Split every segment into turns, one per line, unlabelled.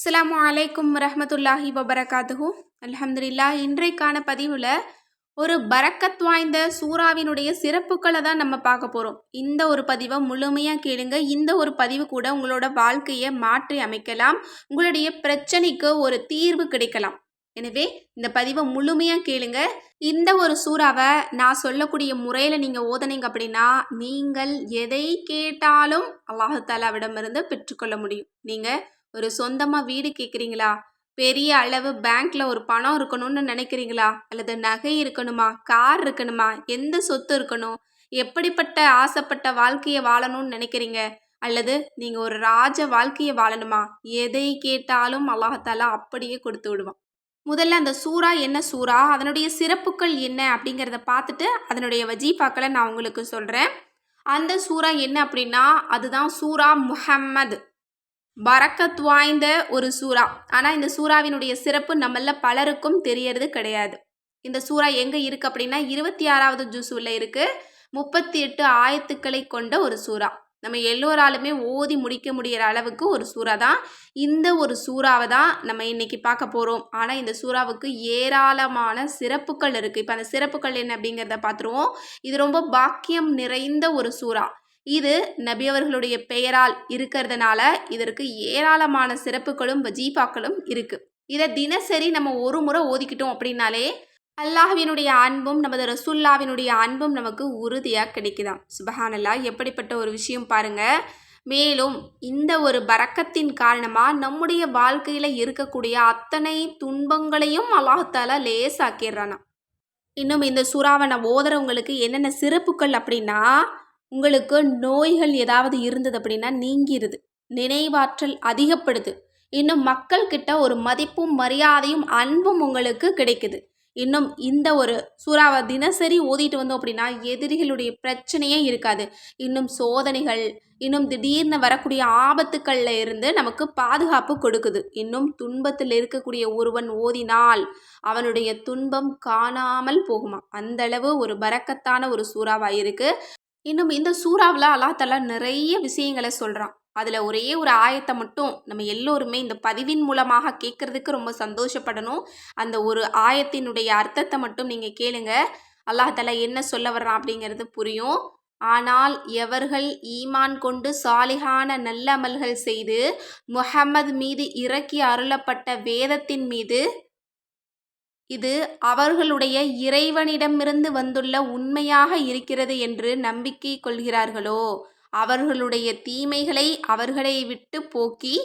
அஸ்லாம் அலைக்கும் ரஹமத்துல்லாஹி வபரகாத்துஹு. அலமதுல்லா இன்றைக்கான பதிவில் ஒரு பரக்கத் வாய்ந்த சூறாவினுடைய சிறப்புகளை தான் நம்ம பார்க்க போகிறோம் இந்த ஒரு பதிவை முழுமையாக கேளுங்க. இந்த ஒரு பதிவு கூட உங்களோட வாழ்க்கையை மாற்றி அமைக்கலாம். உங்களுடைய பிரச்சனைக்கு ஒரு தீர்வு கிடைக்கலாம். எனவே இந்த பதிவை முழுமையாக கேளுங்க. இந்த ஒரு சூறாவை நான் சொல்லக்கூடிய முறையில் நீங்கள் ஓதனீங்க அப்படின்னா நீங்கள் எதை கேட்டாலும் அல்லாஹு தாலாவிடமிருந்து பெற்றுக்கொள்ள முடியும். நீங்கள் ஒரு சொந்தமாக வீடு கேட்குறீங்களா பெரிய அளவு பேங்க்ல ஒரு பணம் இருக்கணும்னு நினைக்கிறீங்களா? அல்லது நகை இருக்கணுமா? கார் இருக்கணுமா? எந்த சொத்து இருக்கணும்? எப்படிப்பட்ட ஆசைப்பட்ட வாழ்க்கையை வாழணும்னு நினைக்கிறீங்க? அல்லது நீங்கள் ஒரு ராஜ வாழ்க்கையை வாழணுமா? எதை கேட்டாலும் அல்லாஹாலா அப்படியே கொடுத்து விடுவான். முதல்ல அந்த சூறா என்ன சூறா? அதனுடைய சிறப்புகள் என்ன? அப்படிங்கிறத பார்த்துட்டு அதனுடைய வஜீஃபாக்களை நான் உங்களுக்கு சொல்கிறேன் அந்த சூறா என்ன அப்படின்னா அதுதான் சூரா முஹம்மது. பறக்கத் வாய்ந்த ஒரு சூறா. ஆனால் இந்த சூறாவினுடைய சிறப்பு நம்மள பலருக்கும் தெரியறது கிடையாது. இந்த சூறா எங்கே இருக்குது அப்படின்னா இருபத்தி ஆறாவது ஜூஸுவில் இருக்குது முப்பத்தி எட்டு ஆயத்துக்களை கொண்ட ஒரு சூறா. நம்ம எல்லோராலுமே ஓதி முடிக்க முடிகிற அளவுக்கு ஒரு சூறா தான். இந்த ஒரு சூறாவை தான் நம்ம இன்னைக்கு பார்க்க போகிறோம் ஆனால் இந்த சூறாவுக்கு ஏராளமான சிறப்புகள் இருக்குது இப்போ அந்த சிறப்புகள் என்ன அப்படிங்கிறத பார்த்துருவோம். இது ரொம்ப பாக்கியம் நிறைந்த ஒரு சூறா. இது நபி அவர்களுடைய பெயரால் இருக்கிறதுனால இதற்கு ஏராளமான சிறப்புகளும் வஜீஃபாக்களும் இருக்குது இதை தினசரி நம்ம ஒரு முறை ஓதிக்கிட்டோம் அப்படின்னாலே அல்லாஹ்வினுடைய அன்பும் நமது ரசுல்லாவினுடைய அன்பும் நமக்கு உறுதியாக கிடைக்குதாம் சுபஹானல்லா எப்படிப்பட்ட ஒரு விஷயம் பாருங்க. மேலும் இந்த ஒரு பறக்கத்தின் காரணமாக நம்முடைய வாழ்க்கையில் இருக்கக்கூடிய அத்தனை துன்பங்களையும் அல்லாஹால லேசாக்கிடுறானா இன்னும் இந்த சூறாவை நான் ஓதுறவங்களுக்கு என்னென்ன சிறப்புகள் அப்படின்னா உங்களுக்கு நோய்கள் ஏதாவது இருந்தது அப்படின்னா நீங்கிருது. நினைவாற்றல் அதிகப்படுது. இன்னும் மக்கள்கிட்ட ஒரு மதிப்பும் மரியாதையும் அன்பும் உங்களுக்கு கிடைக்குது. இன்னும் இந்த ஒரு சூறாவை தினசரி ஓதிட்டு வந்தோம் அப்படின்னா எதிரிகளுடைய பிரச்சனையே இருக்காது. இன்னும் சோதனைகள் இன்னும் திடீர்னு வரக்கூடிய ஆபத்துக்களில் இருந்து நமக்கு பாதுகாப்பு கொடுக்குது. இன்னும் துன்பத்தில் இருக்கக்கூடிய ஒருவன் ஓதினால் அவனுடைய துன்பம் காணாமல் போகுமா அந்த அளவு ஒரு பறக்கத்தான ஒரு சூறாவாக இருக்குது இன்னும் இந்த சூறாவில் அல்லாஹாலா நிறைய விஷயங்களை சொல்கிறான் அதில் ஒரே ஒரு ஆயத்தை மட்டும் நம்ம எல்லோருமே இந்த பதிவின் மூலமாக கேட்குறதுக்கு ரொம்ப சந்தோஷப்படணும். அந்த ஒரு ஆயத்தினுடைய அர்த்தத்தை மட்டும் நீங்கள் கேளுங்க. அல்லாஹாலா என்ன சொல்ல வர்றான் அப்படிங்கிறது புரியும். ஆனால் எவர்கள் ஈமான் கொண்டு சாலிகான நல்லமல்கள் செய்து முஹம்மது மீது இறக்கி அருளப்பட்ட வேதத்தின் மீது இது அவர்களுடைய இறைவனிடமிருந்து வந்துள்ள உண்மையாக இருக்கிறது என்று நம்பிக்கை கொள்கிறார்களோ? அவர்களுடைய தீமைகளை அவர்களை விட்டு போக்கி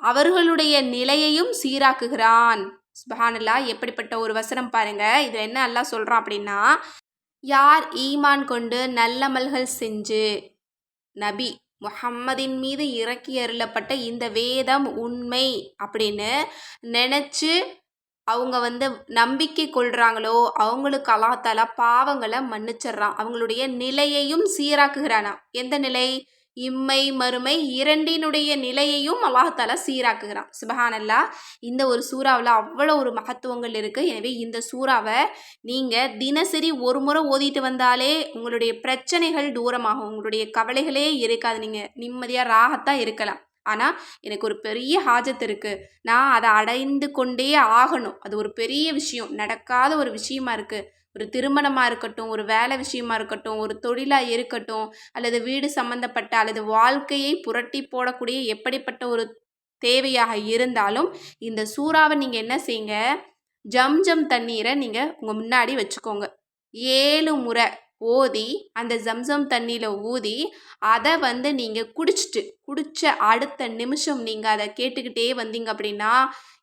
அவர்களுடைய நிலையையும் சீராக்குகிறான். சுபஹானல்லா எப்படிப்பட்ட ஒரு வசனம் பாருங்க. இதில் என்ன எல்லாம் சொல்கிறான் அப்படின்னா யார் ஈமான் கொண்டு நல்லமல்கள் செஞ்சு நபி முஹம்மதின் மீது இறக்கி அருளப்பட்ட இந்த வேதம் உண்மை அப்படின்னு நினச்சி அவங்க வந்து நம்பிக்கை கொள்கிறாங்களோ அவங்களுக்கு அல்லாஹாலா பாவங்களை மன்னிச்சிட்றான். அவங்களுடைய நிலையையும் சீராக்குகிறானா? எந்த நிலை? இம்மை மறுமை இரண்டினுடைய நிலையையும் அல்லாஹால சீராக்குகிறான். சுபஹானல்லா இந்த ஒரு சூறாவில் அவ்வளோ ஒரு மகத்துவங்கள் இருக்குது எனவே இந்த சூறாவை நீங்கள் தினசரி ஒரு முறை ஓதிட்டு வந்தாலே உங்களுடைய பிரச்சனைகள் தூரமாகும். உங்களுடைய கவலைகளே இருக்காது. நீங்கள் நிம்மதியாக ராகத்தான் இருக்கலாம். ஆனால் எனக்கு ஒரு பெரிய ஹாஜத் இருக்குது நான் அதை அடைந்து கொண்டே ஆகணும். அது ஒரு பெரிய விஷயம். நடக்காத ஒரு விஷயமா இருக்குது ஒரு திருமணமாக இருக்கட்டும் ஒரு வேலை விஷயமா இருக்கட்டும் ஒரு தொழிலாக இருக்கட்டும் அல்லது வீடு சம்மந்தப்பட்ட அல்லது வாழ்க்கையை புரட்டி போடக்கூடிய எப்படிப்பட்ட ஒரு தேவையாக இருந்தாலும் இந்த சூறாவை நீங்கள் என்ன செய்யுங்க? ஜம் ஜம் தண்ணீரை நீங்கள் உங்கள் முன்னாடி வச்சுக்கோங்க. ஏழு முறை. ஓதி அந்த ஜம்சம் தண்ணியில் ஊதி அதை வந்து நீங்கள் குடிச்சிட்டு குடித்த அடுத்த நிமிஷம் நீங்கள் அதை கேட்டுக்கிட்டே வந்தீங்க அப்படின்னா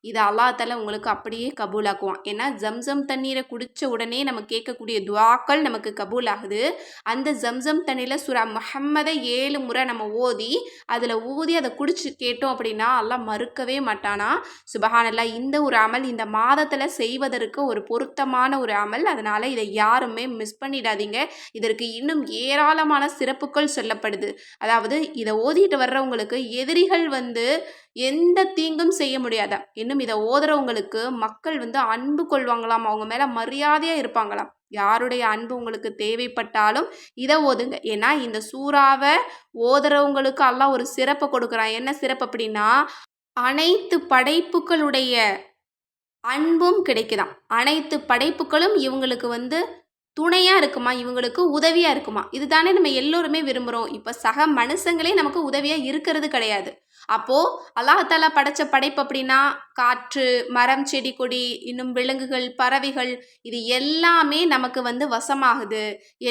இது அல்லாத்தால உங்களுக்கு அப்படியே கபூலாக்குவான். ஏன்னா ஜம்சம் தண்ணீரை குடித்த உடனே நம்ம கேட்கக்கூடிய துவாக்கள் நமக்கு கபூல் ஆகுது அந்த ஜம்சம் தண்ணியில் சுரா முஹம்மதை ஏழு முறை நம்ம ஓதி அதில் ஊதி அதை குடிச்சு கேட்டோம் அப்படின்னா எல்லாம் மறுக்கவே மாட்டானா? சுபஹானல்லா இந்த ஒரு அமல் இந்த மாதத்தில் செய்வதற்கு ஒரு பொருத்தமான ஒரு அமல். அதனால் இதை யாருமே மிஸ் பண்ணிடாதீங்க. இதற்கு இன்னும் ஏராளமான சிறப்புகள் சொல்லப்படுது. அதாவது இதை ஓதிட்டு வர்றவங்களுக்கு எதிரிகள் வந்து எந்த தீங்கும் செய்ய முடியாதா? இன்னும் இதை ஓதுறவங்களுக்கு மக்கள் வந்து அன்பு கொள்வாங்களாம். அவங்க மேலே மரியாதையாக இருப்பாங்களாம். யாருடைய அன்பு உங்களுக்கு தேவைப்பட்டாலும் இதை ஓதுங்க. ஏன்னா இந்த சூறாவை ஓதுறவங்களுக்கு எல்லாம் ஒரு சிறப்பை கொடுக்குறான். என்ன சிறப்பு அப்படின்னா அனைத்து படைப்புகளுடைய அன்பும் கிடைக்குதாம். அனைத்து படைப்புகளும் இவங்களுக்கு வந்து துணையாக இருக்குமா? இவங்களுக்கு உதவியாக இருக்குமா? இதுதானே நம்ம எல்லோருமே விரும்புகிறோம் இப்போ சக மனுஷங்களே நமக்கு உதவியாக இருக்கிறது கிடையாது. அப்போது அல்லாஹாலா படைச்ச படைப்பு அப்படின்னா காற்று மரம் செடி கொடி இன்னும் விலங்குகள் பறவைகள் இது எல்லாமே நமக்கு வந்து வசமாகுது.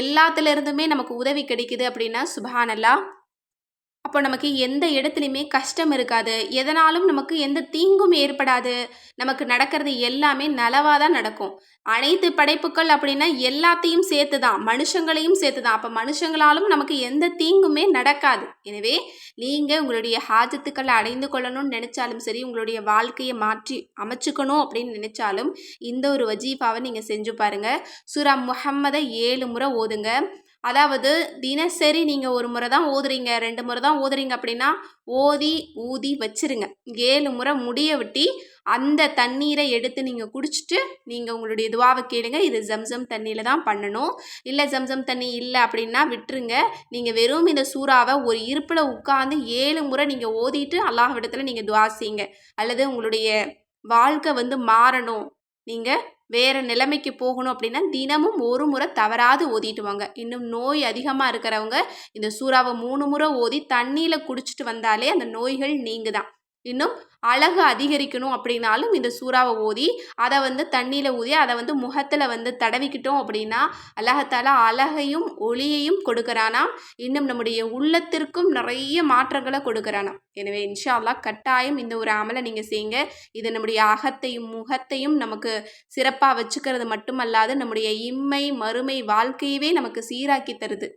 எல்லாத்துலேருந்துமே நமக்கு உதவி கிடைக்குது அப்படின்னா சுபஹானல்லா அப்போ நமக்கு எந்த இடத்துலையுமே கஷ்டம் இருக்காது. எதனாலும் நமக்கு எந்த தீங்கும் ஏற்படாது. நமக்கு நடக்கிறது எல்லாமே நலவாக தான் நடக்கும். அனைத்து படைப்புகள் அப்படின்னா எல்லாத்தையும் சேர்த்து தான் மனுஷங்களையும் சேர்த்து தான். அப்போ மனுஷங்களாலும் நமக்கு எந்த தீங்குமே நடக்காது. எனவே நீங்கள் உங்களுடைய ஹாஜத்துக்களை அடைந்து கொள்ளணும்னு நினச்சாலும் சரி உங்களுடைய வாழ்க்கையை மாற்றி அமைச்சுக்கணும் அப்படின்னு நினச்சாலும் இந்த ஒரு வஜீஃபாவை நீங்கள் செஞ்சு பாருங்கள் சுரா முஹம்மதை ஏழு முறை ஓதுங்க. அதாவது தினசரி நீங்கள் ஒரு முறை தான் ஓதுறீங்க ரெண்டு முறை தான் ஓதுறீங்க அப்படின்னா ஓதி ஊதி வச்சிருங்க. ஏழு முறை முடிய விட்டி அந்த தண்ணீரை எடுத்து நீங்கள் குடிச்சிட்டு நீங்கள் உங்களுடைய துவாவை கேளுங்க. இது ஜம்சம் தண்ணியில் தான் பண்ணணும். இல்லை ஜம்சம் தண்ணி இல்லை அப்படின்னா விட்டுருங்க. நீங்கள் வெறும் இந்த சூறாவை ஒரு இருப்பில் உட்காந்து ஏழு முறை நீங்கள் ஓதிட்டு அல்லாஹ்விடத்தில் நீங்கள் துவா செய்யுங்க. அல்லது உங்களுடைய வாழ்க்கை வந்து மாறணும். நீங்கள் வேறு நிலைமைக்கு போகணும் அப்படின்னா தினமும் ஒரு முறை தவறாது ஓதிட்டு வாங்க. இன்னும் நோய் அதிகமாக இருக்கிறவங்க இந்த சூறாவை மூணு முறை ஓதி தண்ணியில் குடிச்சிட்டு வந்தாலே அந்த நோய்கள் நீங்குதான். இன்னும் அழகு அதிகரிக்கணும் அப்படின்னாலும் இந்த சூறாவை ஊதி அதை வந்து தண்ணியில் ஊதி அதை வந்து முகத்தில் வந்து தடவிக்கிட்டோம் அப்படின்னா அழகத்தால் அழகையும் ஒளியையும் கொடுக்குறானாம். இன்னும் நம்முடைய உள்ளத்திற்கும் நிறைய மாற்றங்களை கொடுக்குறானாம். எனவே இன்ஷா அல்லா கட்டாயம் இந்த ஒரு அமலை நீங்கள் செய்யுங்க. இது நம்முடைய அகத்தையும் முகத்தையும் நமக்கு சிறப்பாக வச்சுக்கிறது மட்டுமல்லாது நம்முடைய இம்மை மறுமை வாழ்க்கையவே நமக்கு சீராக்கி தருது.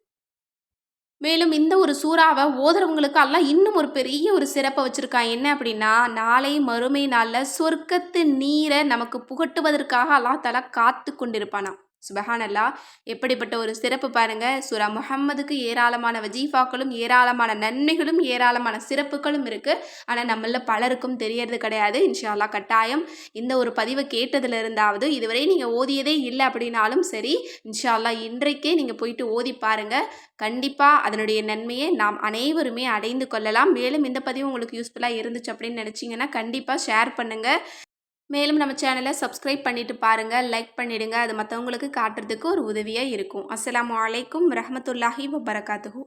மேலும் இந்த ஒரு சூறாவை ஓதுறவங்களுக்கு எல்லாம் இன்னும் ஒரு பெரிய ஒரு சிறப்பை வச்சுருக்கான் என்ன அப்படின்னா நாளை மறுமை நாளில் சொர்க்கத்து நீரை நமக்கு புகட்டுவதற்காக எல்லாம் தலா காத்து கொண்டிருப்பானா சுபஹானல்லா. எப்படிப்பட்ட ஒரு சிறப்பு பாருங்க. சுரா முகம்மதுக்கு ஏராளமான வஜீஃபாக்களும் ஏராளமான நன்மைகளும் ஏராளமான சிறப்புகளும் இருக்குது ஆனால் நம்மள பலருக்கும் தெரியறது கிடையாது. இன்ஷால்லா கட்டாயம் இந்த ஒரு பதிவை கேட்டதுல இருந்தாவது இதுவரை நீங்கள் ஓதியதே இல்லை அப்படின்னாலும் சரி இன்ஷால்லா இன்றைக்கே நீங்கள் போயிட்டு ஓதி பாருங்கள் கண்டிப்பாக அதனுடைய நன்மையை நாம் அனைவருமே அடைந்து கொள்ளலாம். மேலும் இந்த பதிவு உங்களுக்கு யூஸ்ஃபுல்லாக இருந்துச்சு அப்படின்னு நினச்சிங்கன்னா கண்டிப்பாக ஷேர் பண்ணுங்கள் மேலும் நம்ம சேனலை சப்ஸ்கிரைப் பண்ணிவிட்டு பாருங்கள் லைக் பண்ணிவிடுங்க அது மற்றவங்களுக்கு காட்டுறதுக்கு ஒரு உதவியாக இருக்கும். அஸ்லாம் வலைக்கம் ரஹமத்துல்லாஹி வபரகாத்துஹூ.